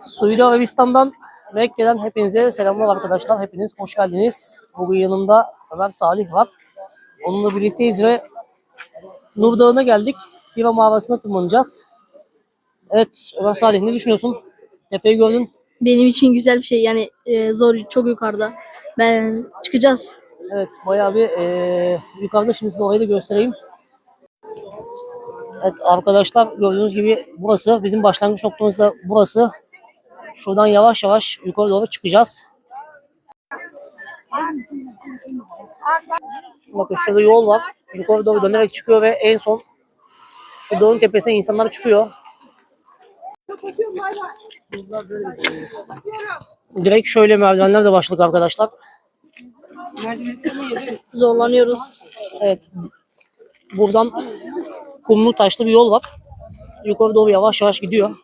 Suudi Arabistan'dan Mekke'den hepinize selamlar arkadaşlar. Hepiniz hoş geldiniz. Bugün yanımda Ömer Salih var. Onunla birlikteyiz ve Nur Dağı'na geldik. Hira mağarasına tırmanacağız. Evet Ömer Salih ne düşünüyorsun? Tepeyi gördün. Benim için güzel bir şey yani e, zor çok yukarıda. Ben çıkacağız. Evet bayağı bir eee, yukarıda şimdi size orayı da göstereyim. Evet arkadaşlar gördüğünüz gibi burası bizim başlangıç noktamız da burası. Şuradan yavaş yavaş yukarı doğru çıkacağız. Bakın şurada yol var. Yukarı doğru dönerek çıkıyor ve en son şu dağın tepesine insanlar çıkıyor. Direkt şöyle merdivenlerle başladık arkadaşlar. Zorlanıyoruz. Evet. Buradan kumlu taşlı bir yol var. Yukarı doğru yavaş yavaş gidiyor.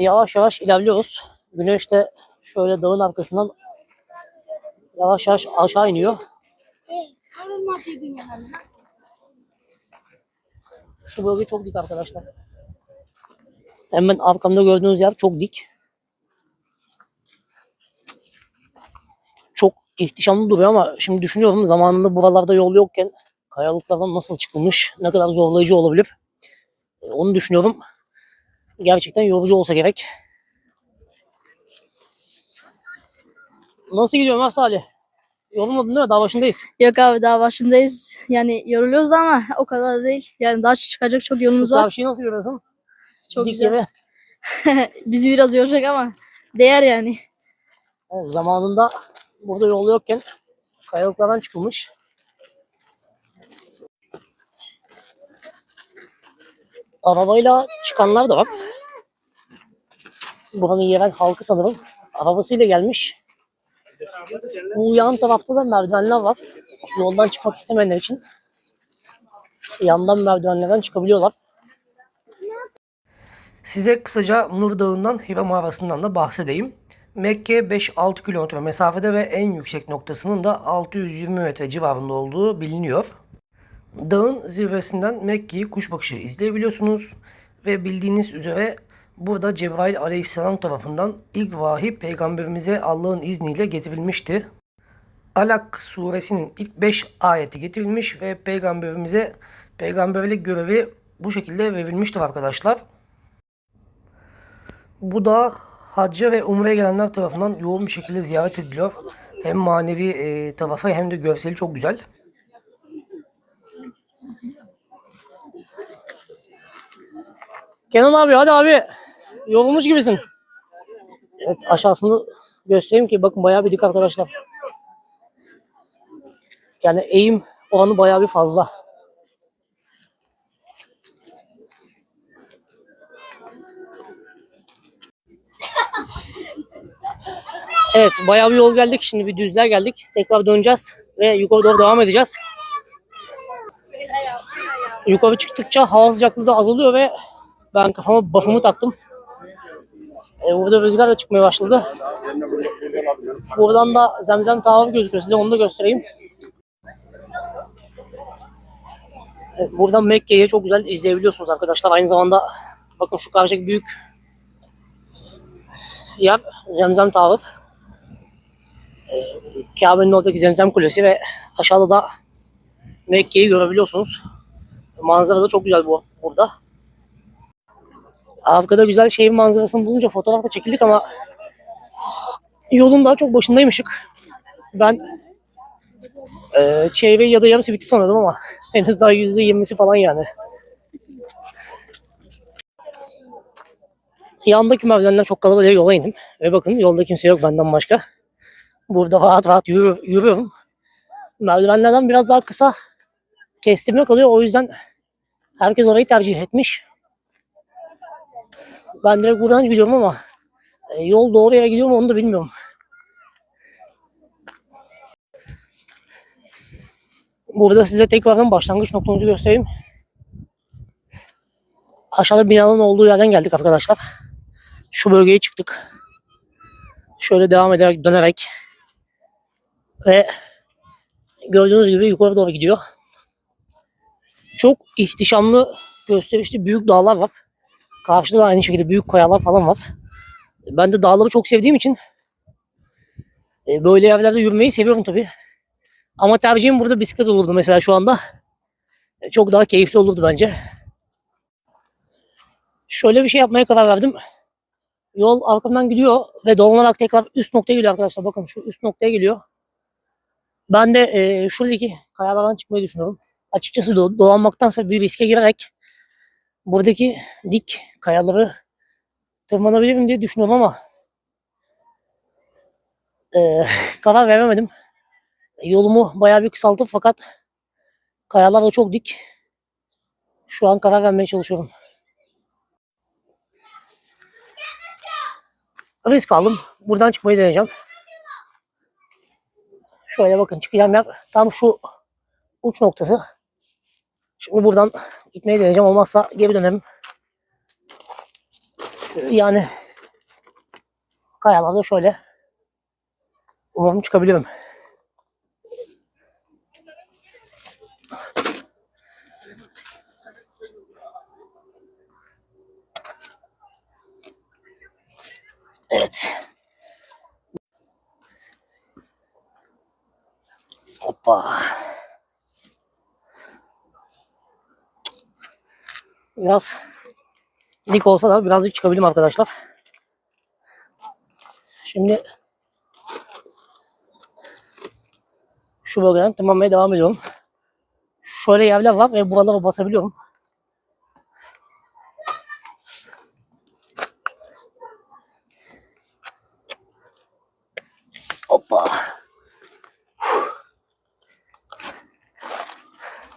Yavaş yavaş ilerliyoruz. Güneş de şöyle dağın arkasından yavaş yavaş aşağı iniyor. Şu bölge çok dik arkadaşlar. Hemen arkamda gördüğünüz yer çok dik. çok ihtişamlı duruyor ama şimdi düşünüyorum zamanında buralarda yol yokken kayalıklardan nasıl çıkılmış, ne kadar zorlayıcı olabilir. Onu düşünüyorum. Gerçekten yorucu olsa gerek. Nasıl gidiyor Ömer Salih? Yorulmadın değil mi? Daha başındayız. Yok abi daha başındayız. Yani yoruluyoruz ama o kadar değil. Yani daha çıkacak çok yolumuz var. karşıyı nasıl görüyorsun? Çok Dik güzel. Bizi biraz yoracak ama değer yani. Evet, zamanında burada yol yokken kayalıklardan çıkılmış. Arabayla çıkanlar da var. Buranın yerel halkı sanırım. Arabasıyla gelmiş. Bu yan tarafta da merdivenler var. Yoldan çıkmak istemeyenler için yandan merdivenlerden çıkabiliyorlar. Size kısaca Nur Dağı'ndan Hira Mağarası'ndan da bahsedeyim. Mekke 5-6 kilometre mesafede ve en yüksek noktasının da 620 metre civarında olduğu biliniyor. Dağın zirvesinden Mekke'yi kuş bakışı izleyebiliyorsunuz ve bildiğiniz üzere burada Cebrail aleyhisselam tarafından ilk vahiy peygamberimize Allah'ın izniyle getirilmişti. Alak suresinin ilk 5 ayeti getirilmiş ve peygamberimize peygamberlik görevi bu şekilde verilmiştir arkadaşlar. Bu da hacca ve umreye gelenler tarafından yoğun bir şekilde ziyaret ediliyor. Hem manevi e, tarafı hem de görseli çok güzel. Kenan abi hadi abi. Yorulmuş gibisin. Evet aşağısını göstereyim ki bakın bayağı bir dik arkadaşlar. Yani eğim oranı bayağı bir fazla. Evet bayağı bir yol geldik. Şimdi bir düzler geldik. Tekrar döneceğiz ve yukarı doğru devam edeceğiz. Yukarı çıktıkça hava sıcaklığı da azalıyor ve ben kafama buff'ımı taktım. E, burada rüzgar da çıkmaya başladı. Buradan da zemzem tavafı gözüküyor. Size onu da göstereyim. Evet, buradan Mekke'yi çok güzel izleyebiliyorsunuz arkadaşlar. Aynı zamanda bakın şu karşıdaki büyük yer Zemzem Tavaf. Ee, Kabe'nin oradaki Zemzem Kulesi ve aşağıda da Mekke'yi görebiliyorsunuz. Manzara da çok güzel bu burada. Arkada güzel şehir manzarasını bulunca fotoğrafta çekildik ama yolun daha çok başındaymışık. Ben e, çevre ya da yarısı bitti sanıyordum ama henüz daha yüzde yirmisi falan yani. Yandaki merdivenden çok kalabalık yola indim. Ve bakın yolda kimse yok benden başka. Burada rahat rahat yürü, yürüyorum. Merdivenlerden biraz daha kısa kestirme kalıyor. O yüzden herkes orayı tercih etmiş. Ben direkt buradan gidiyorum ama e, yol doğru yere gidiyor mu onu da bilmiyorum. Burada size tekrardan başlangıç noktamızı göstereyim. Aşağıda binanın olduğu yerden geldik arkadaşlar. Şu bölgeye çıktık. Şöyle devam ederek dönerek ve gördüğünüz gibi yukarı doğru gidiyor. Çok ihtişamlı gösterişli büyük dağlar var. Karşıda da aynı şekilde büyük kayalar falan var. Ben de dağları çok sevdiğim için e, böyle yerlerde yürümeyi seviyorum tabii. Ama tercihim burada bisiklet olurdu mesela şu anda. E, Çok daha keyifli olurdu bence. Şöyle bir şey yapmaya karar verdim. Yol arkamdan gidiyor ve dolanarak tekrar üst noktaya geliyor arkadaşlar. Bakın şu üst noktaya geliyor. Ben de e, şuradaki kayalardan çıkmayı düşünüyorum. Açıkçası do- dolanmaktansa bir riske girerek buradaki dik kayaları tırmanabilirim diye düşünüyorum ama e, karar veremedim. Yolumu bayağı bir kısalttım fakat kayalar da çok dik. Şu an karar vermeye çalışıyorum. Risk aldım. Buradan çıkmayı deneyeceğim. Şöyle bakın çıkacağım yer tam şu uç noktası. Şimdi buradan gitmeyi deneyeceğim. Olmazsa geri dönerim. Yani kayalarda şöyle umarım çıkabilirim. Evet. Hoppa. Biraz dik olsa da birazcık çıkabildim arkadaşlar. Şimdi şu bölgeden tırmanmaya devam ediyorum. Şöyle yerler var ve buralara basabiliyorum. Hoppa.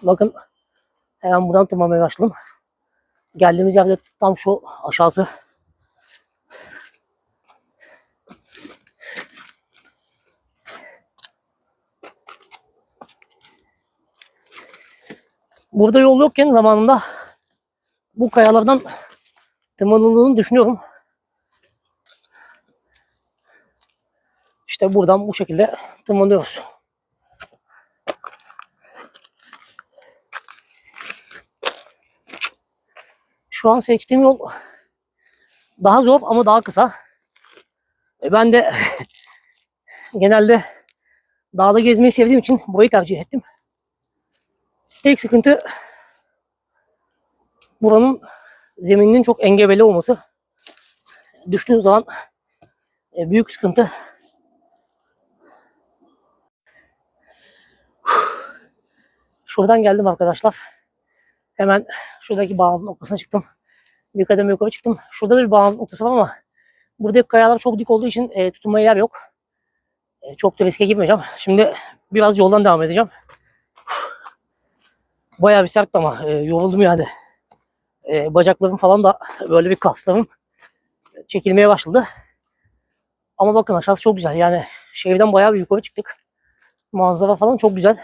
Bakın hemen buradan tırmanmaya başladım. Geldiğimiz yerde tam şu aşağısı. Burada yol yokken zamanında bu kayalardan tırmanıldığını düşünüyorum. İşte buradan bu şekilde tırmanıyoruz. Şu an seçtiğim yol daha zor ama daha kısa. E, Ben de genelde dağda gezmeyi sevdiğim için burayı tercih ettim. Tek sıkıntı buranın zemininin çok engebeli olması. Düştüğün zaman e, büyük sıkıntı. Şuradan geldim arkadaşlar. Hemen şuradaki bağlantı noktasına çıktım. Bir kademe yukarı çıktım. Şurada da bir bağlantı noktası var ama buradaki kayalar çok dik olduğu için e, tutunmaya yer yok. E, çok da riske girmeyeceğim. Şimdi biraz yoldan devam edeceğim. Bayağı bir sert ama e, yoruldum yani. E, bacaklarım falan da böyle bir kaslarım çekilmeye başladı. Ama bakın aşağısı çok güzel. Yani şehirden bayağı bir yukarı çıktık. Manzara falan çok güzel.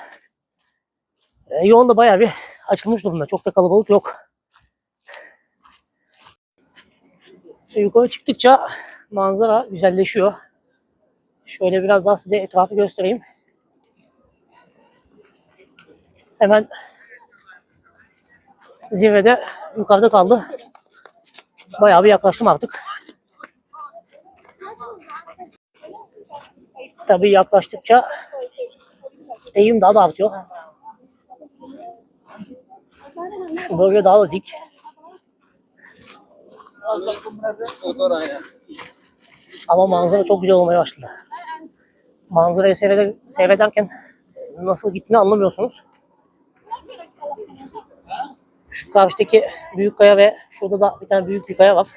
E, yol bayağı bir açılmış durumda. Çok da kalabalık yok. E, yukarı çıktıkça manzara güzelleşiyor. Şöyle biraz daha size etrafı göstereyim. Hemen zirvede yukarıda kaldı. Bayağı bir yaklaştım artık. Tabii yaklaştıkça eğim daha da artıyor. Bölge daha da dik. Ama manzara çok güzel olmaya başladı. Manzarayı seyreder, seyrederken nasıl gittiğini anlamıyorsunuz. Şu karşıdaki büyük kaya ve şurada da bir tane büyük bir kaya var.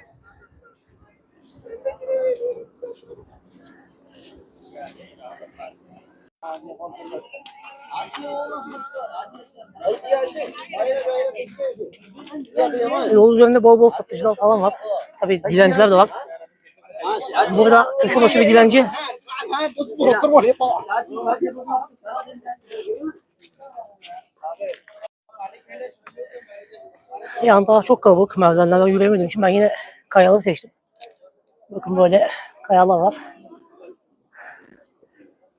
Yol üzerinde bol bol satıcılar falan var. Tabii dilenciler de var. Burada köşe başı bir dilenci. Yan taraf çok kalabalık. Merdivenlerden yürüyemediğim için ben yine kayaları seçtim. Bakın böyle kayalar var.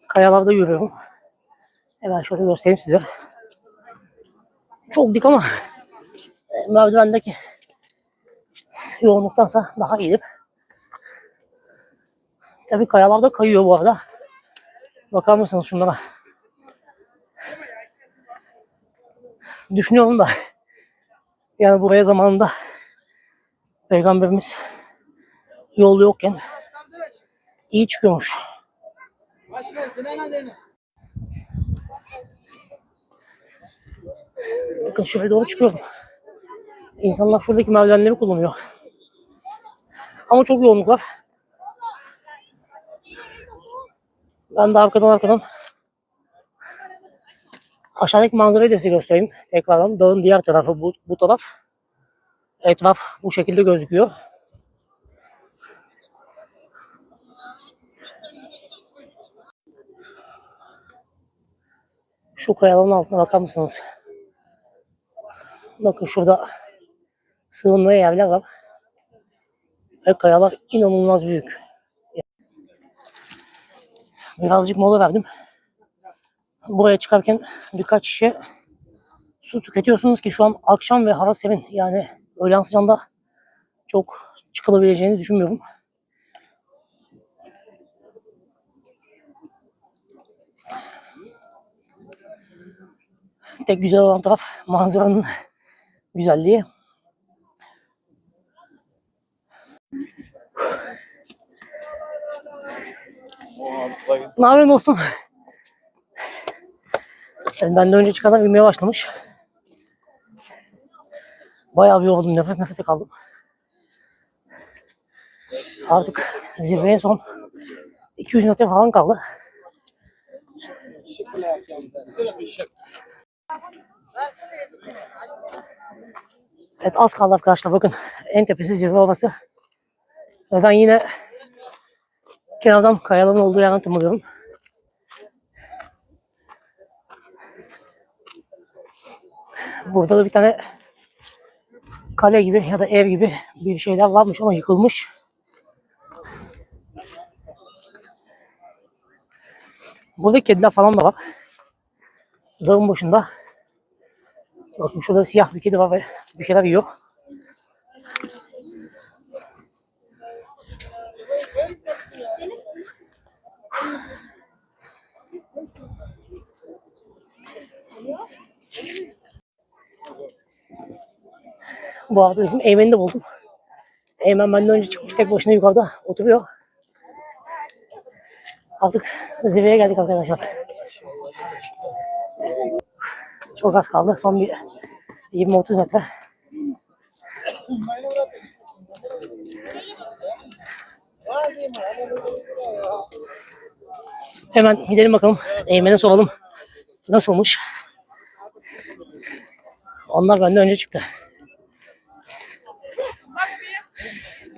Kayalarda yürüyorum. Hemen şöyle göstereyim size. Çok dik ama merdivendeki yoğunluktansa daha iyidir. Tabii kayalar da kayıyor bu arada. Bakar mısınız şunlara? Düşünüyorum da yani buraya zamanında Peygamberimiz yol yokken iyi çıkıyormuş. Bakın şuraya doğru çıkıyorum. İnsanlar şuradaki merdivenleri kullanıyor. Ama çok yoğunluk var. Ben de arkadan arkadan aşağıdaki manzarayı da size göstereyim. Tekrardan dağın diğer tarafı bu, bu taraf. Etraf bu şekilde gözüküyor. Şu kayaların altına bakar mısınız? Bakın şurada sığınmaya yerler var. Ve kayalar inanılmaz büyük. Birazcık mola verdim. Buraya çıkarken birkaç şişe su tüketiyorsunuz ki şu an akşam ve hava serin. Yani öğlen sıcağında çok çıkılabileceğini düşünmüyorum. Tek güzel olan taraf manzaranın güzelliği. Ne yapıyorsun dostum? Yani benden önce çıkanlar bilmeye başlamış. Bayağı bir yoruldum. Nefes nefese kaldım. Artık zirveye son 200 metre falan kaldı. Evet az kaldı arkadaşlar. Bakın en tepesi zirve ovası. Ve ben yine kenardan kayaların olduğu yerden tırmanıyorum. Burada da bir tane kale gibi ya da ev gibi bir şeyler varmış ama yıkılmış. Burada kediler falan da var. Dağın başında. Bakın şurada siyah bir kedi var ve bir şeyler yiyor. Bu arada bizim Eymen'i de buldum. Eymen benden önce çıkmış tek başına yukarıda oturuyor. Artık zirveye geldik arkadaşlar. Çok az kaldı. Son bir 20-30 metre. Hemen gidelim bakalım. Eymen'e soralım. Nasılmış? Onlar benden önce çıktı.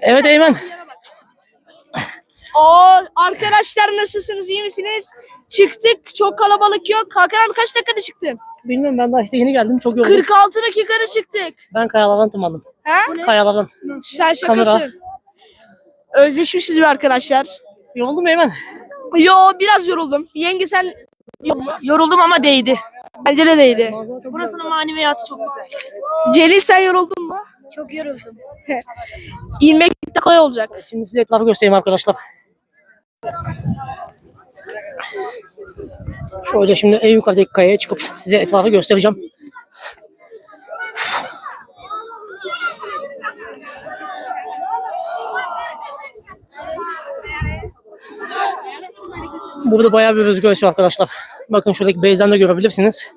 Evet Eymen. Oo arkadaşlar nasılsınız iyi misiniz? Çıktık çok kalabalık yok. Hakan abi kaç dakikada çıktın? Bilmiyorum ben daha işte yeni geldim. Çok yoruldum. 46 dakikada çıktık. Ben kayalardan tırmandım. He? Kayalardan. Sen şakasın. Kamera. Özleşmişiz bir arkadaşlar. Yoruldum Eymen. Yo biraz yoruldum. Yenge sen Yoruldum ama değdi. bence de değildi. Burasının maneviyatı çok güzel. Celil sen yoruldun mu? Çok yoruldum. İnmek de kolay olacak. Şimdi size etrafı göstereyim arkadaşlar. Şöyle şimdi en yukarıdaki kayaya çıkıp size etrafı göstereceğim. Burada bayağı bir rüzgar esiyor arkadaşlar. Bakın şuradaki beyzden de görebilirsiniz.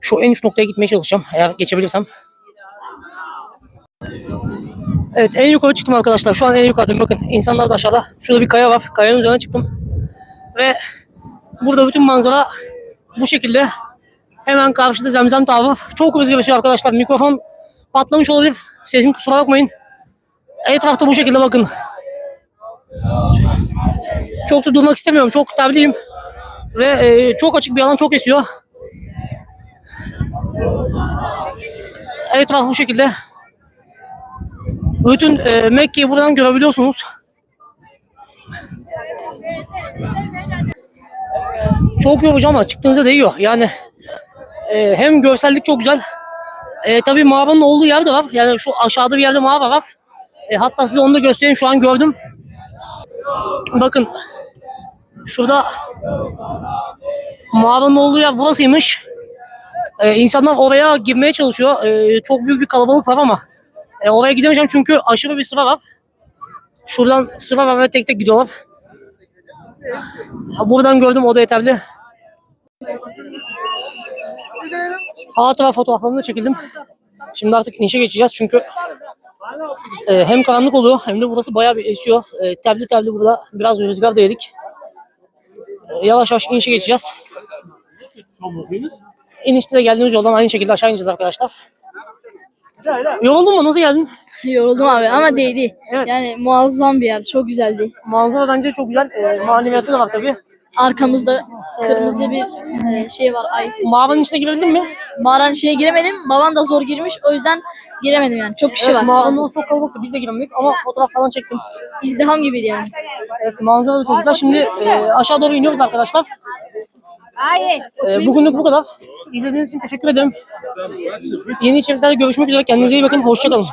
Şu en uç noktaya gitmeye çalışacağım eğer geçebilirsem. Evet en yukarı çıktım arkadaşlar. Şu an en yukarıdayım. Bakın insanlar da aşağıda. Şurada bir kaya var. Kayanın üzerine çıktım. Ve burada bütün manzara bu şekilde. Hemen karşıda Zemzem Dağı. Çok rüzgar esiyor arkadaşlar. Mikrofon patlamış olabilir. Sesim kusura bakmayın. Etrafta bu şekilde bakın. Çok da durmak istemiyorum. Çok terliyim. Ve e, çok açık bir alan çok esiyor. Etraf bu şekilde. Bütün e, Mekke'yi buradan görebiliyorsunuz. Çok yorucu ama çıktığınızda değiyor. Yani e, hem görsellik çok güzel E, tabii mağaranın olduğu yer de var. Yani şu aşağıda bir yerde mağara var. E, hatta size onu da göstereyim. Şu an gördüm. Bakın. Şurada mağaranın olduğu yer burasıymış. E, insanlar oraya girmeye çalışıyor. E, çok büyük bir kalabalık var ama e, oraya gidemeyeceğim çünkü aşırı bir sıra var. Şuradan sıra var ve tek tek gidiyorlar. Buradan gördüm o da yeterli. Hatıra fotoğraflarını çekildim. Şimdi artık inişe geçeceğiz çünkü e, hem karanlık oluyor hem de burası bayağı bir esiyor. E, tebli tebli burada biraz rüzgar da yedik. E, yavaş yavaş inişe geçeceğiz. İnişte de geldiğimiz yoldan aynı şekilde aşağı ineceğiz arkadaşlar. Yoruldun mu? Nasıl geldin? Yoruldum abi ama değdi. Evet. Yani muazzam bir yer. Çok güzeldi. Manzara bence çok güzel. E, maneviyatı da var tabii. Arkamızda kırmızı bir e, şey var. Ay. Mağaranın içine girebildin mi? Mağaranın içine giremedim. Babam da zor girmiş. O yüzden giremedim yani. Çok kişi var. mağaranın fazla. orası çok kalabalıktı. Biz de giremedik ama fotoğraf falan çektim. İzdiham gibiydi yani. Evet, manzara da çok güzel. Şimdi e, aşağı doğru iniyoruz arkadaşlar. E, bugünlük bu kadar. İzlediğiniz için teşekkür ederim. Yeni içeriklerde görüşmek üzere. Kendinize iyi bakın. Hoşçakalın.